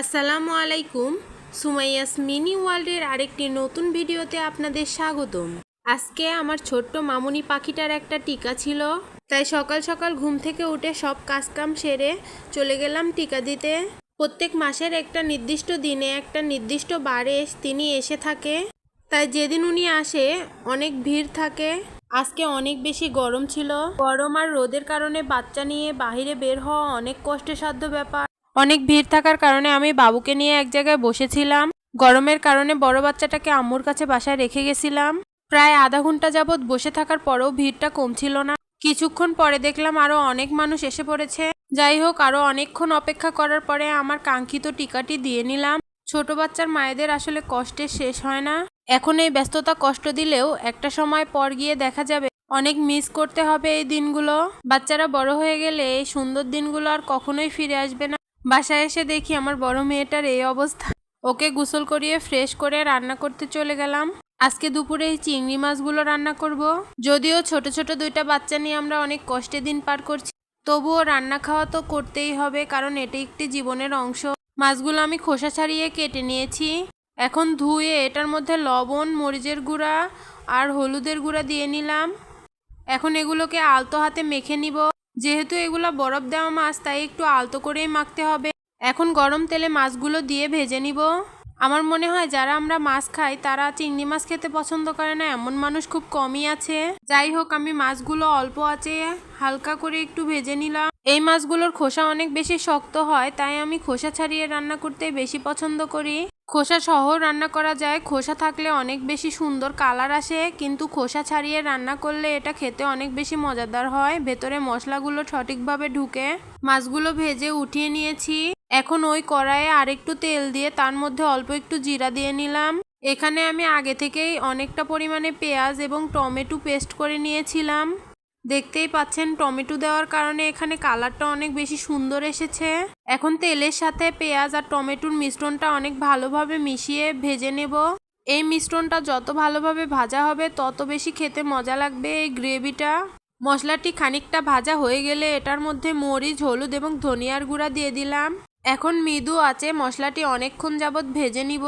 আসসালামু আলাইকুম। সুমাইয়াস মিনি ওয়ার্ল্ডের আরেকটি নতুন ভিডিওতে আপনাদের স্বাগতম। আজকে আমার ছোট্ট মামুনি পাখিটার একটা টিকা ছিল। তাই সকাল সকাল ঘুম থেকে উঠে সব কাজকাম সেরে চলে গেলাম টিকা দিতে। প্রত্যেক মাসের একটা নির্দিষ্ট দিনে একটা নির্দিষ্ট বারে তিনি এসে থাকে। তাই যেদিন উনি আসে, অনেক ভিড় থাকে। আজকে অনেক বেশি গরম ছিল। গরম আর রোদের কারণে বাচ্চা নিয়ে বাইরে বের হওয়া অনেক কষ্টসাধ্য ব্যাপার। অনেক ভিড় থাকার কারণে আমি বাবুকে নিয়ে এক জায়গায় বসেছিলাম। গরমের কারণে বড় বাচ্চাটাকে আম্মুর কাছে বাসায় রেখে গেছিলাম। প্রায় আধা ঘণ্টা যাবৎ বসে থাকার পরেও ভিড়টা কমছিল না। কিছুক্ষণ পরে দেখলাম আরও অনেক মানুষ এসে পড়েছে। যাই হোক আরও অনেকক্ষণ অপেক্ষা করার পরে আমার কাঙ্ক্ষিত টিকাটি দিয়ে নিলাম। ছোট বাচ্চার মায়েদের আসলে কষ্টের শেষ হয় না। এখন এই ব্যস্ততা কষ্ট দিলেও একটা সময় পর গিয়ে দেখা যাবে। অনেক মিস করতে হবে এই দিনগুলো। বাচ্চারা বড় হয়ে গেলে এই সুন্দর দিনগুলো আর কখনোই ফিরে আসবে না। বাসায় এসে দেখি আমার বড় মেয়েটার এই অবস্থা। ওকে গোসল করিয়ে ফ্রেশ করে রান্না করতে চলে গেলাম। আজকে দুপুরে এই চিংড়ি মাছগুলো রান্না করব। যদিও ছোট ছোট দুইটা বাচ্চা নিয়ে আমরা অনেক কষ্টে দিন পার করছি। তবুও রান্না খাওয়া তো করতেই হবে, কারণ এটি একটি জীবনের অংশ। মাছগুলো আমি খোসা ছাড়িয়ে কেটে নিয়েছি। এখন ধুয়ে এটার মধ্যে লবণ, মরিচের গুঁড়া আর হলুদের গুঁড়া দিয়ে নিলাম। এখন এগুলোকে আলতো হাতে মেখে নিব। যেহেতু এগুলো বরফ দেওয়া মাছ, তাই একটু আলতো করেই মাখতে হবে। এখন গরম তেলে মাছগুলো দিয়ে ভেজে নিব। আমার মনে হয় যারা আমরা মাছ খাই, তারা চিংড়ি মাছ খেতে পছন্দ করে না, এমন মানুষ খুব কমই আছে। যাই হোক, আমি মাছগুলো অল্প আছে হালকা করে একটু ভেজে নিলাম। এই মাছগুলোর খোসা অনেক বেশি শক্ত হয়, তাই আমি খোসা ছাড়িয়ে রান্না করতে বেশি পছন্দ করি। খোসা সহ রান্না করা যায়। খোসা থাকলে অনেক বেশি সুন্দর কালার আসে, কিন্তু খোসা ছাড়িয়ে রান্না করলে এটা খেতে অনেক বেশি মজাদার হয়। ভেতরে মশলাগুলো সঠিকভাবে ঢুকে মাছগুলো ভেজে উঠিয়ে নিয়েছি। এখন ওই কড়াইয়ে আরেকটু তেল দিয়ে তার মধ্যে অল্প একটু জিরা দিয়ে নিলাম। এখানে আমি আগে থেকেই অনেকটা পরিমাণে পেঁয়াজ এবং টমেটো পেস্ট করে নিয়েছিলাম। দেখতেই পাচ্ছেন, টমেটো দেওয়ার কারণে এখানে কালারটা অনেক বেশি সুন্দর এসেছে। এখন তেলের সাথে পেঁয়াজ আর টমেটোর মিশ্রণটা অনেক ভালোভাবে মিশিয়ে ভেজে নেব। এই মিশ্রণটা যত ভালোভাবে ভাজা হবে, তত বেশি খেতে মজা লাগবে এই গ্রেভিটা। মশলাটি খানিকটা ভাজা হয়ে গেলে এটার মধ্যে মরিচ, হলুদ এবং ধনিয়ার গুঁড়া দিয়ে দিলাম। এখন মৃদু আছে মশলাটি অনেকক্ষণ যাবৎ ভেজে নিব।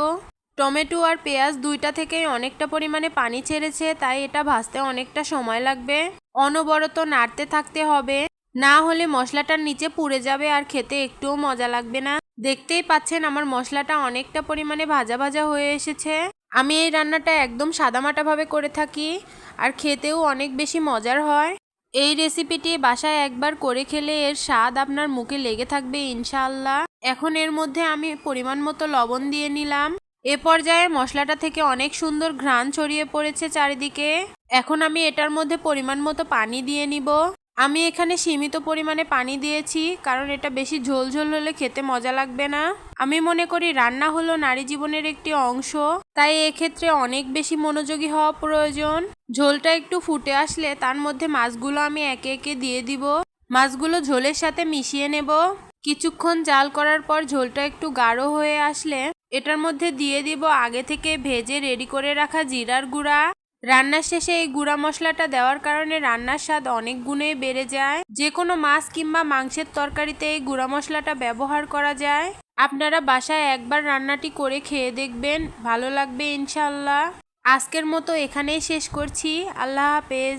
টমেটো আর পেঁয়াজ দুইটা থেকেই অনেকটা পরিমাণে পানি ছেড়েছে, তাই এটা ভাজতে অনেকটা সময় লাগবে। অনবরত নাড়তে থাকতে হবে। না হলে মশলাটার নিচে পুড়ে যাবে আর খেতে একটুও মজা লাগবে না। দেখতেই পাচ্ছেন আমার মশলাটা অনেকটা পরিমাণে ভাজা ভাজা হয়ে এসেছে। আমি এই রান্নাটা একদম সাদামাটাভাবে করে থাকি আর খেতেও অনেক বেশি মজার হয়। এই রেসিপিটি বাসায় একবার করে খেলে এর স্বাদ আপনার মুখে লেগে থাকবে ইনশাআল্লাহ। এখন এর মধ্যে আমি পরিমাণ মতো লবণ দিয়ে নিলাম। এ পর্যায়ে মশলাটা থেকে অনেক সুন্দর ঘ্রাণ ছড়িয়ে পড়েছে চারিদিকে। এখন আমি এটার মধ্যে পরিমাণ মতো পানি দিয়ে নিব। আমি এখানে সীমিত পরিমাণে পানি দিয়েছি, কারণ এটা বেশি ঝোল ঝোল হলে খেতে মজা লাগবে না। আমি মনে করি রান্না হলো নারী জীবনের একটি অংশ, তাই এক্ষেত্রে অনেক বেশি মনোযোগী হওয়া প্রয়োজন। ঝোলটা একটু ফুটে আসলে তার মধ্যে মাছগুলো আমি একে একে দিয়ে দিব। মাছগুলো ঝোলের সাথে মিশিয়ে নেব। কিছুক্ষণ জাল করার পর ঝোলটা একটু গাঢ় হয়ে আসলে এটার মধ্যে দিয়ে দিব আগে থেকে ভেজে রেডি করে রাখা জিরার গুঁড়া। রান্নার শেষে এই গুঁড়া মশলাটা দেওয়ার কারণে রান্নার স্বাদ অনেক গুণে বেড়ে যায়। যে কোনো মাছ কিংবা মাংসের তরকারিতে এই গুঁড়া মশলাটা ব্যবহার করা যায়। আপনারা বাসায় একবার রান্নাটি করে খেয়ে দেখবেন, ভালো লাগবে ইনশাল্লাহ আজকের মতো এখানেই শেষ করছি। আল্লাহ হাফেজ।